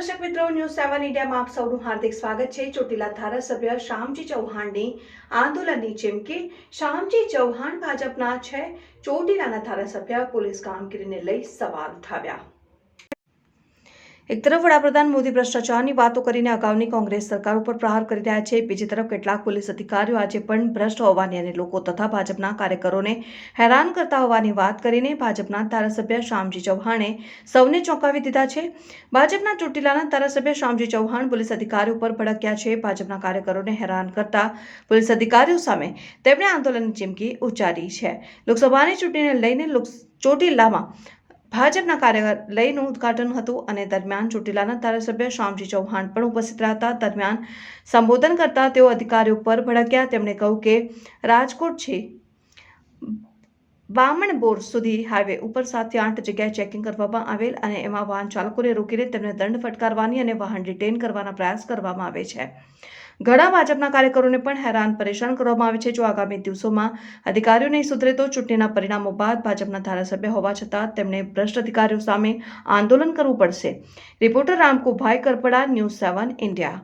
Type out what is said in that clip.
News સેવન ઇન્ડિયામાં આપ સૌનું હાર્દિક સ્વાગત છે. ચોટીલા ધારાસભ્ય શ્યામજી ચૌહાણની આંદોલનની ચીમકી શ્યામજી ચૌહાણ ભાજપના છે, ચોટીલાના ધારાસભ્ય પોલીસ કામગીરીને લઈ સવાલ ઉઠાવ્યા. એક તરફ વડાપ્રધાન મોદી ભ્રષ્ટાચારની વાતો કરીને અગાઉની કોંગ્રેસ સરકાર ઉપર પ્રહાર કરી રહ્યા છે. બીજી તરફ કેટલાક પોલીસ અધિકારીઓ આજે પણ ભ્રષ્ટ હોવાની અને લોકો તથા ભાજપના કાર્યકરોને હેરાન કરતા હોવાની વાત કરીને ભાજપના ધારાસભ્ય શ્યામજી ચૌહાણે સૌને ચોંકાવી દીધા છે. ભાજપના ચોટીલાના ધારાસભ્ય શ્યામજી ચૌહાણ પોલીસ અધિકારીઓ ઉપર ભડક્યા છે. ભાજપના કાર્યકરોને હેરાન કરતા પોલીસ અધિકારીઓ સામે તેમણે આંદોલનની ચીમકી ઉચ્ચારી છે. લોકસભાની ચૂંટણીને લઈને ચોટીલામાં ભાજપના કાર્યાલયનું ઉદ્ઘાટન હતું અને દરમિયાન ચોટીલાના ધારાસભ્ય શ્યામજી ચૌહાણ પણ ઉપસ્થિત રહ્યા દરમિયાન સંબોધન કરતા તેઓ અધિકારીઓ પર ભડક્યા. તેમણે કહ્યું કે રાજકોટ છે. બામણબોર સુધી હાઈવે ઉપર સાતથી આઠ જગ્યાએ ચેકિંગ કરવામાં આવેલ અને એમાં વાહન ચાલકોને રોકીને તેમને દંડ ફટકારવાની અને વાહન ડિટેન કરવાના પ્રયાસ કરવામાં આવે છે. ઘણા ભાજપના કાર્યકરોને પણ હેરાન પરેશાન કરવામાં આવે છે. જો આગામી દિવસોમાં અધિકારીઓ નહીં સુધરે તો ચૂંટણીના પરિણામો બાદ ભાજપના ધારાસભ્ય હોવા છતાં તેમણે ભ્રષ્ટ અધિકારીઓ સામે આંદોલન કરવું પડશે. Reporter Ramkubhai Karpada, news seven, India.